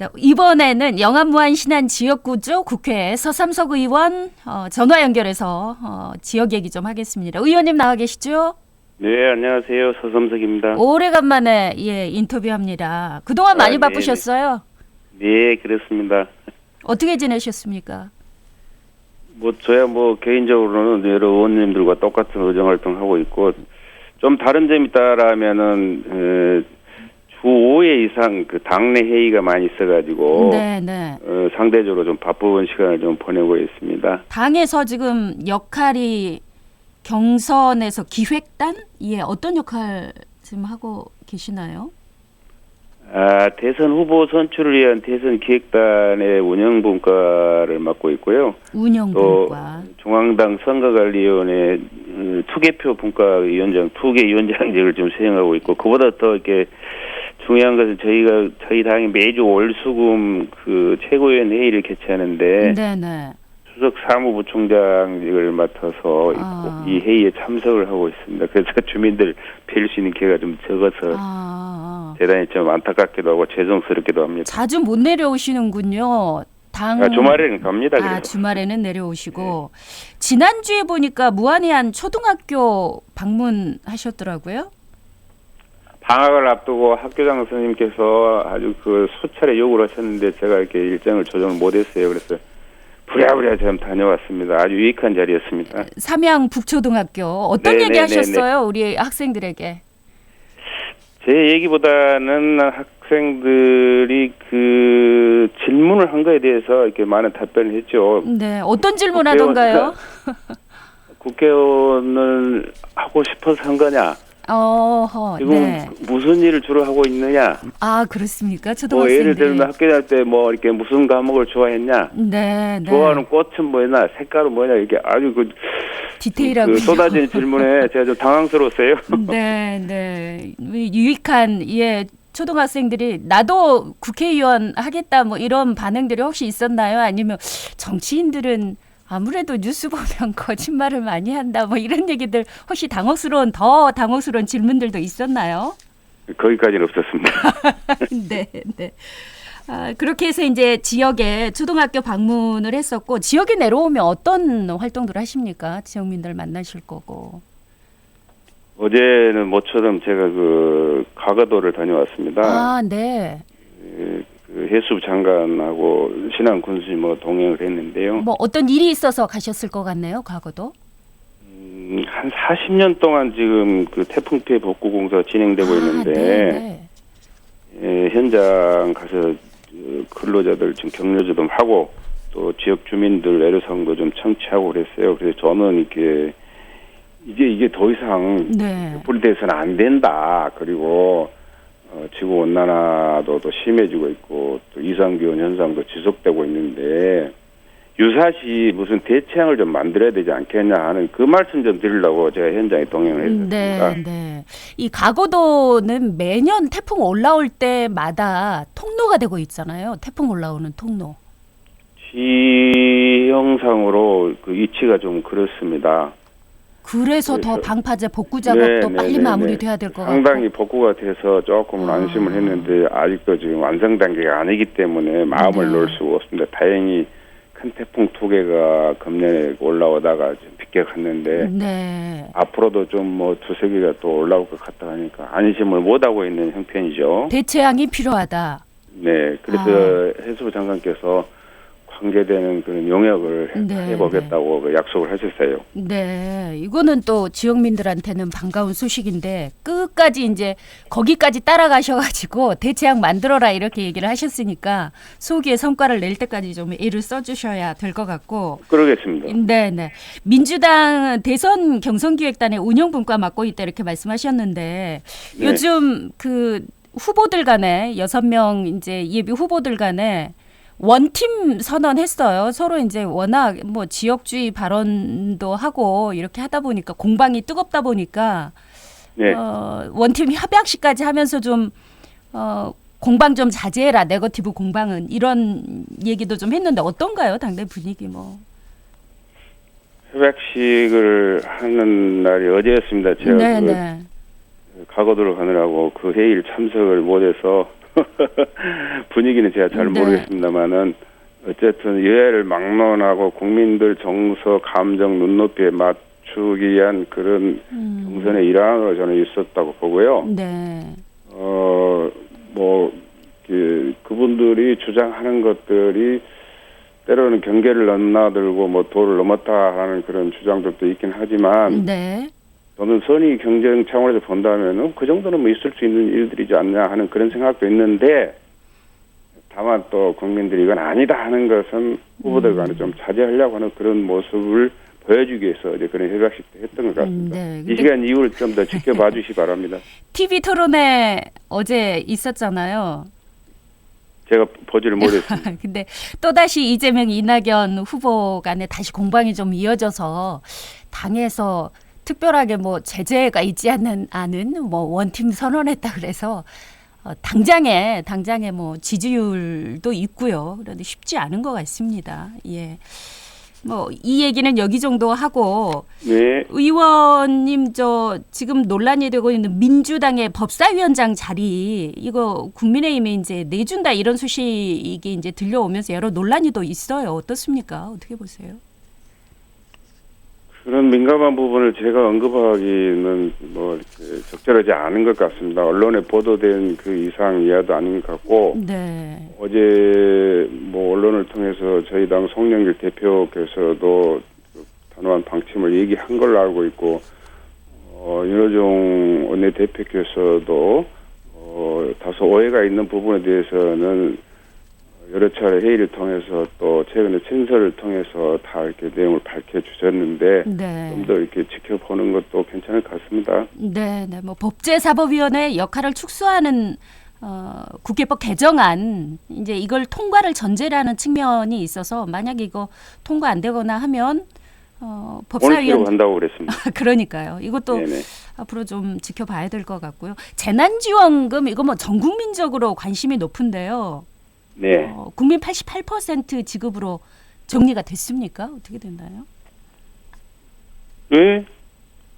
자, 이번에는 영암무안 신안 지역구죠 국회 서삼석 의원 어, 전화 연결해서 어, 지역 얘기 좀 하겠습니다. 의원님 나와 계시죠? 네, 안녕하세요. 서섬석입니다. 오래간만에 예 인터뷰합니다. 그동안 많이 아, 네, 바쁘셨어요? 네, 그렇습니다. 어떻게 지내셨습니까? 뭐 저야 뭐 개인적으로는 여러 의원님들과 똑같은 의정 활동하고 있고 좀 다른 점이 있다라면은 에, 주 5회 이상 그 당내 회의가 많이 있어가지고 네, 네. 어, 상대적으로 좀 바쁜 시간을 좀 보내고 있습니다. 당에서 지금 역할이 경선에서 기획단? 예, 어떤 역할 지금 하고 계시나요? 아, 대선 후보 선출을 위한 대선 기획단의 운영 분과를 맡고 있고요. 또 운영 분과. 중앙당 선거관리위원회 음, 투개표 분과 위원장 투개 위원장직을 좀 수행하고 있고 그보다 더 이렇게 중요한 것은 저희가 저희 당이 매주 월수금 그 최고위원 회의를 개최하는데 네, 네. 수석 사무부총장직을 맡아서 아. 이 회의에 참석을 하고 있습니다. 그래서 주민들 뵐 수 있는 기회가 좀 적어서 아, 아. 대단히 좀 안타깝기도 하고 죄송스럽기도 합니다. 자주 못 내려오시는군요. 당 아, 주말에는 갑니다. 아, 그래서. 주말에는 내려오시고 지난 주에 보니까 무안이한 초등학교 방문하셨더라고요. 방학을 앞두고 학교장 선생님께서 아주 그 수차례 요구를 하셨는데 제가 이렇게 일정을 조정을 못했어요. 그래서 부랴부랴 좀 다녀왔습니다. 아주 유익한 자리였습니다. 삼양 북초등학교 어떤 네, 얘기 네, 하셨어요? 우리 학생들에게. 제 얘기보다는 학생들이 그 질문을 한 거에 대해서 이렇게 많은 답변을 했죠. 네, 어떤 질문 하던가요? 국회의원을 하고 싶어서 한 거냐? 어허, 지금 네. 무슨 일을 주로 하고 있느냐? 아 그렇습니까? 뭐 초등학생들이. 예를 들면 학교 다닐 때 뭐 이렇게 무슨 과목을 좋아했냐? 네, 네. 좋아하는 꽃은 뭐냐? 색깔은 뭐냐? 이렇게 아주 그 디테일하고. 그 쏟아진 질문에 제가 좀 당황스러웠어요. 네, 네. 유익한 예 초등학생들이 나도 국회의원 하겠다 뭐 이런 반응들이 혹시 있었나요? 아니면 정치인들은 아무래도 뉴스 보면 거짓말을 많이 한다 뭐 이런 얘기들 혹시 당혹스러운 더 당혹스러운 질문들도 있었나요? 거기까지는 없었습니다. 네, 네. 아, 그렇게 해서 이제 지역에 초등학교 방문을 했었고 지역에 내려오면 어떤 활동들 하십니까? 지역민들 만나실 거고. 어제는 모처럼 제가 그 가가도를 다녀왔습니다. 아, 네. 예, 그 해수부 장관하고 신안 군수님 뭐 동행을 했는데요. 뭐 어떤 일이 있어서 가셨을 것 같네요. 과거도. 음, 한 40년 동안 지금 그 태풍 피해 복구 공사 진행되고 아, 있는데 네, 네. 예, 현장 가서 그 근로자들 좀 격려도 좀 하고 또 지역 주민들 애로사항도 좀 청취하고 그랬어요. 그래서 저는 이렇게 이제 이게 더 이상 네. 불이 돼서는 안 된다. 그리고 어, 지구 온난화도 또 심해지고 있고 또 이상 기온 현상도 지속되고 있는데 유사시 무슨 대체항을 좀 만들어야 되지 않겠냐 하는 그 말씀 좀 드리려고 제가 현장에 동행을 했습니다. 네, 네. 이 가고도는 매년 태풍 올라올 때마다 통로가 되고 있잖아요. 태풍 올라오는 통로. 지형상으로 그 위치가 좀 그렇습니다. 그래서 더 그래서- 방파제 복구 작업도 네, 네, 빨리 네, 마무리돼야 될 것 같고. 상당히 복구가 돼서 조금 아. 안심을 했는데 아직도 지금 완성 단계가 아니기 때문에 마음을 네. 놓을 수가 없습니다. 다행히 큰 태풍 두 개가 금년에 올라오다가 좀 비껴갔는데 네. 앞으로도 좀 뭐 두세 개가 또 올라올 것 같다 하니까 안심을 못 하고 있는 형편이죠. 대체항이 필요하다. 네, 그래서 아. 해수부 장관께서 관계되는 그런 용역을 네, 해보겠다고 그 약속을 하셨어요. 네, 이거는 또 지역민들한테는 반가운 소식인데 끝까지 이제 거기까지 따라가셔가지고 대체약 만들어라 이렇게 얘기를 하셨으니까 소기의 성과를 낼 때까지 좀 애를 써주셔야 될 것 같고. 그러겠습니다. 네, 네. 민주당 대선 경선기획단의 운영분과 맡고 있다 이렇게 말씀하셨는데 네. 요즘 그 후보들 간에 여섯 명 이제 예비 후보들 간에 원팀 선언했어요. 서로 이제 워낙 뭐 지역주의 발언도 하고 이렇게 하다 보니까 공방이 뜨겁다 보니까 네. 어, 원팀 협약식까지 하면서 좀 어, 공방 좀 자제해라. 네거티브 공방은 이런 얘기도 좀 했는데 어떤가요? 당내 분위기 뭐. 협약식을 하는 날이 어제였습니다. 제가 네, 그 네. 가거도를 가느라고 그 회의를 참석을 못해서 분위기는 제가 잘 네. 모르겠습니다만은 어쨌든 여야를 막론하고 국민들 정서, 감정, 눈높이에 맞추기 위한 그런 음. 경선의 일환으로 저는 있었다고 보고요. 네. 어, 뭐, 그, 그분들이 주장하는 것들이 때로는 경계를 넘나들고 뭐 도를 넘었다 하는 그런 주장들도 있긴 하지만 네. 저는 선의 경쟁 차원에서 본다면은 그 정도는 뭐 있을 수 있는 일들이지 않냐 하는 그런 생각도 있는데 다만 또 국민들이 이건 아니다 하는 것은 후보들 간에 좀 자제하려고 하는 그런 모습을 보여주기 위해서 이제 그런 협약식 때 했던 것 같습니다. 네. 이 시간 이후를 좀 더 지켜봐 주시 바랍니다. TV 토론회 어제 있었잖아요. 제가 보지를 못했습니다. 근데 또다시 이재명 이낙연 후보 간에 다시 공방이 좀 이어져서 당에서 특별하게 뭐 제재가 있지 않는 않은 뭐 원팀 선언했다 그래서 어, 당장에 당장에 뭐 지지율도 있고요. 그런데 쉽지 않은 것 같습니다. 예. 뭐 이 얘기는 여기 정도 하고 네. 의원님 저 지금 논란이 되고 있는 민주당의 법사위원장 자리 이거 국민의힘에 이제 내준다 이런 소식이 이제 들려오면서 여러 논란이 또 있어요. 어떻습니까? 어떻게 보세요? 그런 민감한 부분을 제가 언급하기는 뭐 적절하지 않은 것 같습니다. 언론에 보도된 그 이상 이하도 아닌 것 같고 네. 어제 뭐 언론을 통해서 저희 당 송영길 대표께서도 그 단호한 방침을 얘기한 걸로 알고 있고 어, 윤호중 원내대표께서도 어, 다소 오해가 있는 부분에 대해서는 여러 차례 회의를 통해서 또 최근에 친서를 통해서 다 이렇게 내용을 밝혀주셨는데 네. 좀더 이렇게 지켜보는 것도 괜찮을 것 같습니다. 네, 네. 뭐 법제사법위원회 역할을 축소하는 어, 국회법 개정안 이제 이걸 통과를 전제라는 측면이 있어서 만약 이거 통과 안 되거나 하면 어, 법사위원 한다고 그랬습니다. 그러니까요. 이것도 네네. 앞으로 좀 지켜봐야 될 것 같고요. 재난지원금 이거 뭐 전 국민적으로 관심이 높은데요. 네. 어, 국민 88% 지급으로 정리가 됐습니까? 어떻게 됐나요? 왜?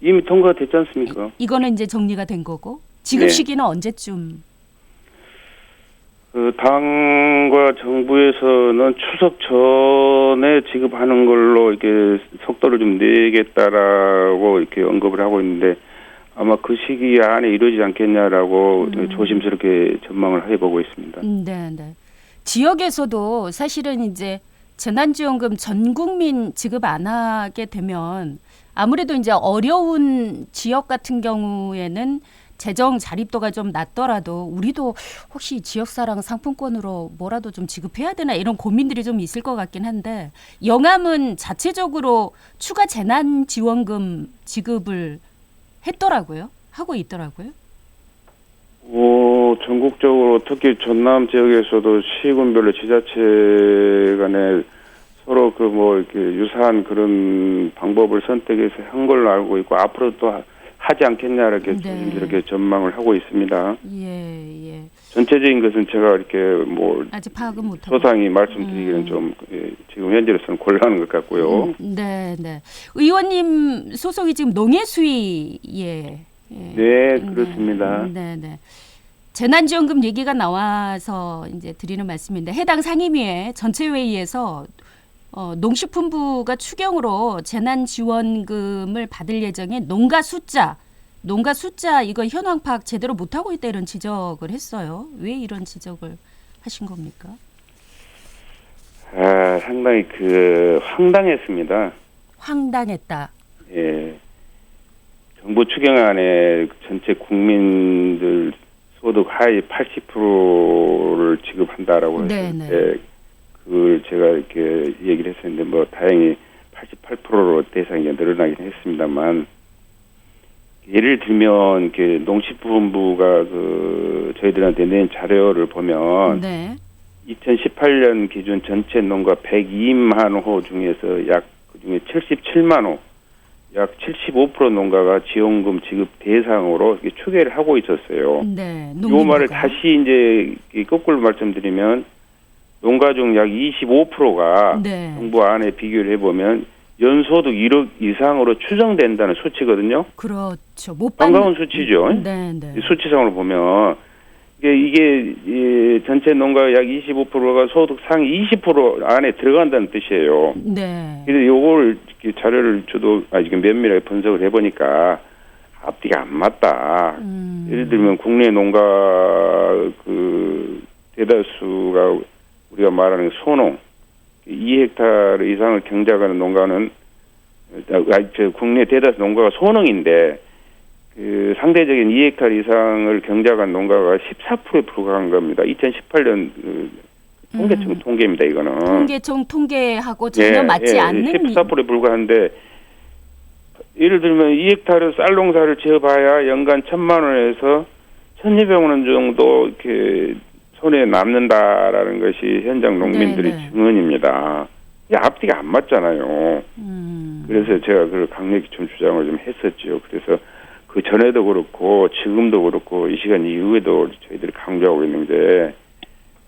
이미 통과됐지 않습니까? 이 거는 이제 정리가 된 거고 지급 네. 시기는 언제쯤? 그 당과 정부에서는 추석 전에 지급하는 걸로 이렇게 속도를 좀 내겠다라고 이렇게 언급을 하고 있는데 아마 그 시기 안에 이루어지지 않겠냐라고 음. 조심스럽게 전망을 해보고 있습니다. 음, 네, 네. 지역에서도 사실은 이제 재난지원금 전 국민 지급 안 하게 되면 아무래도 이제 어려운 지역 같은 경우에는 재정 자립도가 좀 낮더라도 우리도 혹시 지역사랑 상품권으로 뭐라도 좀 지급해야 되나 이런 고민들이 좀 있을 것 같긴 한데 영암은 자체적으로 추가 재난 지원금 지급을 했더라고요. 하고 있더라고요. 오, 전국적으로 특히 전남 지역에서도 시군별로 지자체 간에 서로 그 뭐 이렇게 유사한 그런 방법을 선택해서 한 걸로 알고 있고 앞으로 또 하- 하지 않겠냐 이렇게 네. 조심스럽게 전망을 하고 있습니다. 예, 예. 전체적인 것은 제가 이렇게 뭐 아직 파악은 못하고. 소상히 말씀드리기는 음. 좀 예, 지금 현재로서는 곤란한 것 같고요. 음, 네, 네. 의원님 소속이 지금 농해수위에 예. 네, 그렇습니다. 네, 네. 재난지원금 얘기가 나와서 이제 드리는 말씀인데 해당 상임위의 전체 회의에서 어, 농식품부가 추경으로 재난지원금을 받을 예정인 농가 숫자, 농가 숫자 이거 현황 파악 제대로 못 하고 있다 이런 지적을 했어요. 왜 이런 지적을 하신 겁니까? 아, 상당히 그 황당했습니다. 황당했다. 예. 정부 추경안에 전체 국민들 소득 하위 80%를 지급한다라고 네, 했을 때 그걸 제가 이렇게 얘기를 했었는데 뭐 다행히 88%로 대상이 늘어나긴 했습니다만 예를 들면 이렇게 농식품부가 그 저희들한테 낸 자료를 보면 네. 2018년 기준 전체 농가 102만 호 중에서 약 그중에 77만 호, 약 75% 농가가 지원금 지급 대상으로 추계를 하고 있었어요. 네. 요 말을. 다시 이제 이 거꾸로 말씀드리면 농가 중 약 25%가 네. 정부 안에 비교를 해보면 연소득 1억 이상으로 추정된다는 수치거든요. 그렇죠. 못 반가운 수치죠. 네, 네. 이 수치상으로 보면 이게, 이게 이 전체 농가 약 25%가 소득 상위 20% 안에 들어간다는 뜻이에요. 네. 그래서 요걸 자료를 저도 아 지금 면밀하게 분석을 해보니까 앞뒤가 안 맞다. 음. 예를 들면 국내 농가 그 대다수가 우리가 말하는 소농 2헥타르 이상을 경작하는 농가는 아, 저 국내 대다수 농가가 소농인데 그 상대적인 2헥타르 이상을 경작한 농가가 14%에 불과한 겁니다. 2018년 그 통계청 음. 통계입니다. 이거는 통계청 통계하고 전혀 맞지 않는 14%에 불과한데 예를 들면 2헥타르 쌀 농사를 지어봐야 연간 천만 원에서 1,200만 원 정도 이렇게 손에 남는다라는 것이 현장 농민들의 네, 네. 증언입니다. 이 앞뒤가 안 맞잖아요. 음. 그래서 제가 그걸 강력히 좀 주장을 좀 했었죠. 그래서 그 전에도 그렇고 지금도 그렇고 이 시간 이후에도 저희들이 강조하고 있는 게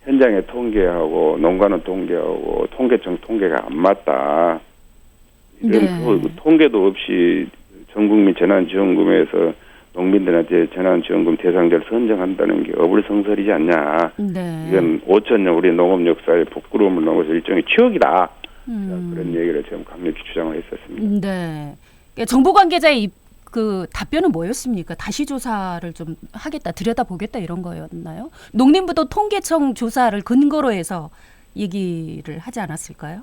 현장의 통계하고 농가는 통계하고 통계청 통계가 안 맞다. 이런 네. 그 통계도 없이 전국민 재난지원금에서 농민들한테 재난지원금 대상자를 선정한다는 게 어불성설이지 않냐. 네. 이건 5천 년 우리 농업 역사의 부끄러움을 넘어서 일종의 추억이다. 음. 그런 얘기를 지금 강력히 주장을 했었습니다. 네. 정보 관계자의 입- 그 답변은 뭐였습니까? 다시 조사를 좀 하겠다, 들여다보겠다 이런 거였나요? 농림부도 통계청 조사를 근거로 해서 얘기를 하지 않았을까요?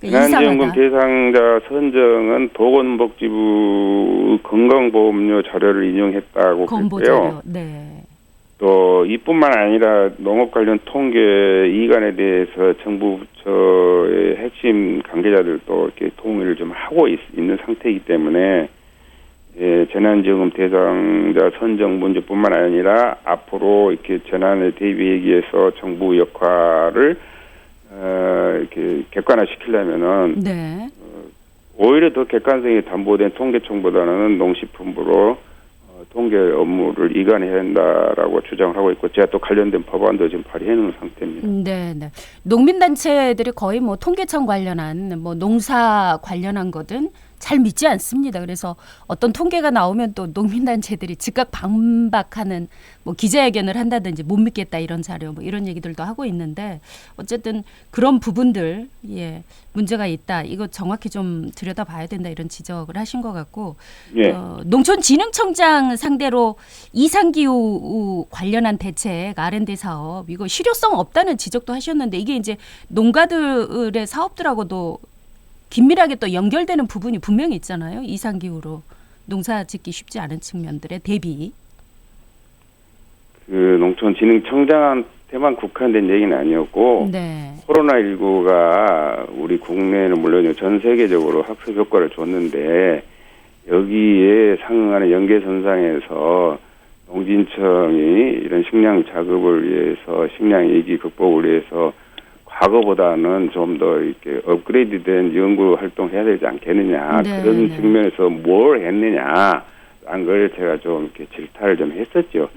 그러니까 재난지원금 이상하다. 대상자 선정은 보건복지부 건강보험료 자료를 인용했다고. 자료. 네. 또 이뿐만 아니라 농업 관련 통계 이관에 대해서 정부 부처의 핵심 관계자들도 이렇게 동의를 좀 하고 있, 는 상태이기 때문에 예, 재난지원금 대상자 선정 문제뿐만 아니라 앞으로 이렇게 재난에 대비하기 위해서 정부 역할을 어, 이렇게 객관화 시키려면은 네. 오히려 더 객관성이 담보된 통계청보다는 농식품부로 어, 통계 업무를 이관해야 한다라고 주장을 하고 있고 제가 또 관련된 법안도 지금 발의해 놓은 상태입니다. 네, 네. 농민 단체들이 거의 뭐 통계청 관련한 뭐 농사 관련한 거든 잘 믿지 않습니다. 그래서 어떤 통계가 나오면 또 농민 단체들이 즉각 반박하는 뭐 기자회견을 한다든지 못 믿겠다 이런 자료 뭐 이런 얘기들도 하고 있는데 어쨌든 그런 부분들 예 문제가 있다 이거 정확히 좀 들여다봐야 된다 이런 지적을 하신 것 같고 예. 어, 농촌진흥청장 상대로 이상기후 관련한 대책 R&D 사업 이거 실효성 없다는 지적도 하셨는데 이게 이제 농가들의 사업들하고도 긴밀하게 또 연결되는 부분이 분명히 있잖아요. 이상 기후로 농사 짓기 쉽지 않은 측면들의 대비. 그 농촌진흥청장한테만 국한된 얘기는 아니었고 네. 코로나 19가 우리 국내에는 물론 전 세계적으로 학습 효과를 줬는데 여기에 상응하는 연계선상에서 농진청이 이런 식량 작업을 위해서 식량 위기 극복을 위해서 과거보다는 좀 더 이렇게 업그레이드된 연구 활동을 해야 되지 않겠느냐 네, 그런 네. 측면에서 뭘 했느냐 란걸 제가 좀 이렇게 질타를 좀 했었죠.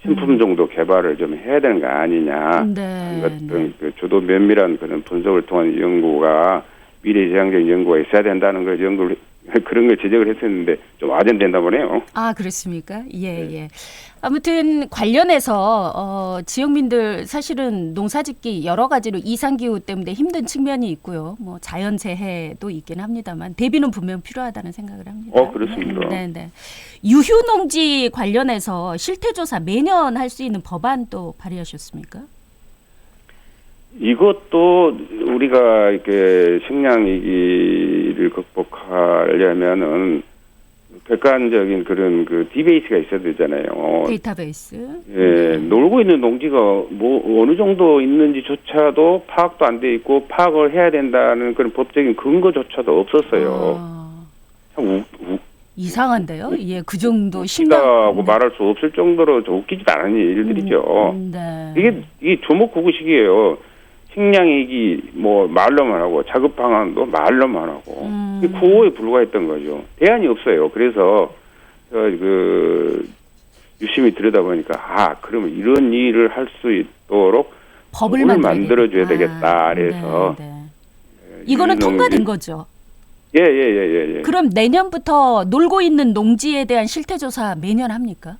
신품 정도 개발을 좀 해야 되는 거 아니냐. 네. 같은 그 저도 면밀한 그런 분석을 통한 연구가 미래지향적인 연구가 있어야 된다는 걸 연구를 그런 걸 지적을 했었는데 좀 와전된다 보네요. 아 그렇습니까? 예 예. 아무튼 관련해서 어, 지역민들 사실은 농사짓기 여러 가지로 이상 기후 때문에 힘든 측면이 있고요. 뭐 자연 재해도 있긴 합니다만 대비는 분명 필요하다는 생각을 합니다. 어, 그렇습니다. 네, 네. 유휴 농지 관련해서 실태 조사 매년 할 수 있는 법안 또 발의하셨습니까? 이것도 우리가 이렇게 식량 위기를 극복하려면은 객관적인 그런 그 디베이스가 있어야 되잖아요. 데이터베이스. 예, 놀고 있는 농지가 뭐 어느 정도 있는지조차도 파악도 안 돼 있고 파악을 해야 된다는 그런 법적인 근거조차도 없었어요. 아, 참 우, 우, 이상한데요. 예, 그 정도 웃기다고 심각. 말할 수 없을 정도로 저 웃기지도 않은 일들이죠. 음, 네. 이게 이게 조목구구식이에요. 식량위기 뭐 말로만 하고 작업 방안도 말로만 하고 음. 구호에 불과했던 거죠. 대안이 없어요. 그래서 제가 그 유심히 들여다보니까 아 그러면 이런 일을 할 수 있도록 법을 법을 만들어줘야 되겠다. 되겠다. 그래서 네, 네. 이거는 통과된 거죠. 예예예 예, 예, 예. 그럼 내년부터 놀고 있는 농지에 대한 실태 조사 매년 합니까?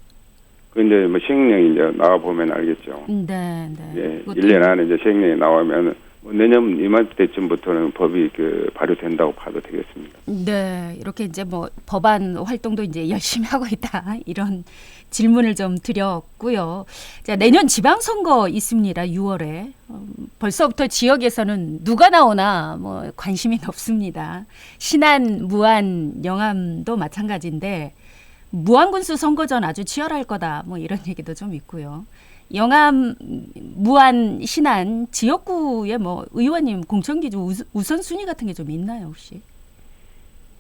그 이제 뭐 시행령이 이제 나와 보면 알겠죠. 네, 네. 예, 그것도 1년 안에 이제 시행령이 나오면 뭐 내년 이맘때쯤부터는 법이 그 발효된다고 봐도 되겠습니다. 네, 이렇게 이제 뭐 법안 활동도 이제 열심히 하고 있다 이런 질문을 좀 드렸고요. 자, 내년 지방선거 있습니다. 6월에 음, 벌써부터 지역에서는 누가 나오나 뭐 관심이 높습니다. 신안, 무안, 영암도 마찬가지인데 무안군수 선거전 아주 치열할 거다 뭐 이런 얘기도 좀 있고요. 영암, 무안, 신안 지역구에 뭐 의원님 공천기준 우선 순위 같은 게 좀 있나요 혹시?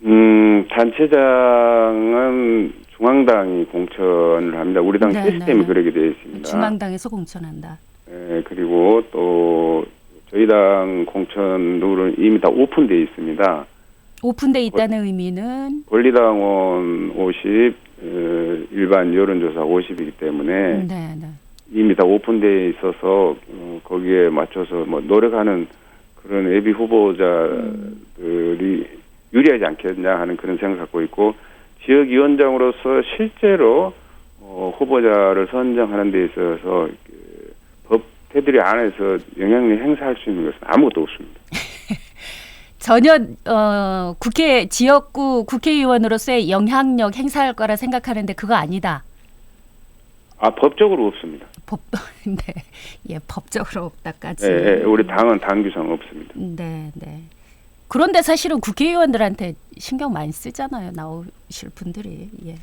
음, 단체장은 중앙당이 공천을 합니다. 우리 당 네, 시스템이 네, 네. 그렇게 되어 있습니다. 중앙당에서 공천한다. 예, 그리고 또 저희 당 공천 룰은 이미 다 오픈되어 있습니다. 오픈돼 있다는 의미는 권리당원 50, 어, 일반 여론조사 50이기 때문에 네, 네. 이미 다 오픈되어 있어서 어, 거기에 맞춰서 뭐 노력하는 그런 예비 후보자들이 유리하지 않겠냐 하는 그런 생각 갖고 있고 지역위원장으로서 실제로 어, 후보자를 선정하는 데 있어서 그, 법 테두리 안에서 영향력 행사할 수 있는 것은 아무것도 없습니다. 전혀 어, 국회 지역구 국회의원으로서의 영향력 행사할 거라 생각하는데 그거 아니다. 아 법적으로 없습니다. 법, 네, 예, 법적으로 없다까지. 예, 예, 우리 당은 당규상 없습니다. 네, 네. 그런데 사실은 국회의원들한테 신경 많이 쓰잖아요. 나오실 분들이. 예.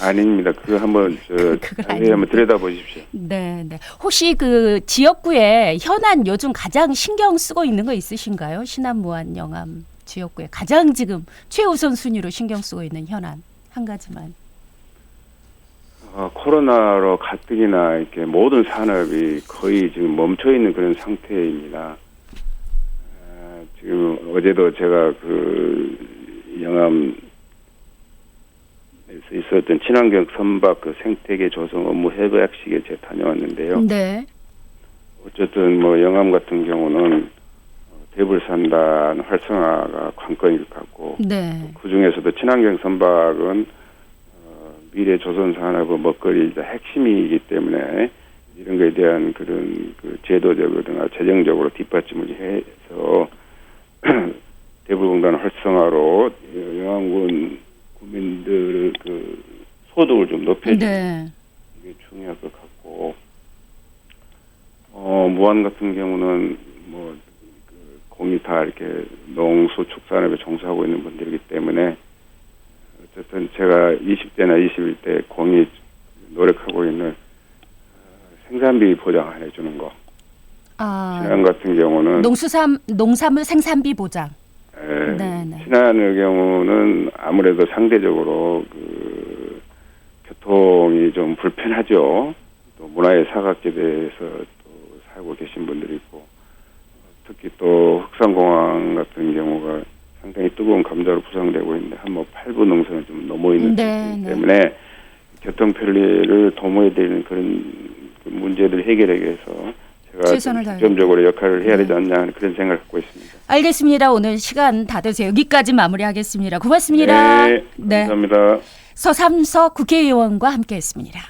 아닙니다. 그거 한번 저 자세히 아닙니다. 한번 들여다 보십시오. 네, 네. 혹시 그 지역구에 현안 요즘 가장 신경 쓰고 있는 거 있으신가요? 신안, 무안, 영암 지역구에 가장 지금 최우선 순위로 신경 쓰고 있는 현안 한 가지만. 어, 코로나로 가뜩이나 이렇게 모든 산업이 거의 지금 멈춰 있는 그런 상태입니다. 아, 지금 어제도 제가 그 영암에서 있었던 친환경 선박 그 생태계 조성 업무 협약식에 제가 다녀왔는데요. 네. 어쨌든 뭐 영암 같은 경우는 어, 대불산단 활성화가 관건일 것 같고 네. 그 중에서도 친환경 선박은 어, 미래 조선 산업의 먹거리이자 핵심이기 때문에 이런 거에 대한 그런 그 제도적으로나 재정적으로 뒷받침을 해서 대불공단 활성화로 영암군 국민들의 그 소득을 좀 높여주는 네. 이게 중요할 것 같고 어 무안 같은 경우는 뭐 그, 공이 다 이렇게 농수 축산업에 종사하고 있는 분들이기 때문에 어쨌든 제가 20대나 21대 공이 노력하고 있는 어, 생산비 보장 안 해주는 거 아, 신안 같은 경우는 농수산 농산물 생산비 보장. 에, 네, 네. 신안의 경우는 아무래도 상대적으로 그 교통이 좀 불편하죠. 또 문화의 사각지대에서 또 살고 계신 분들이 있고 특히 또 흑산공항 같은 경우가 상당히 뜨거운 감자로 부상되고 있는데 한 뭐 8부 능선을 좀 넘어 있는 네, 네. 때문에 교통 편리를 도모해야 되는 그런 그 문제들을 해결하기 위해서 제가. 점적으로 역할을 해야 되지 네. 않냐 하는 그런 생각을 갖고 있습니다. 알겠습니다. 오늘 시간 다 돼서 여기까지 마무리하겠습니다. 고맙습니다. 네, 감사합니다. 서삼석 국회의원과 함께했습니다.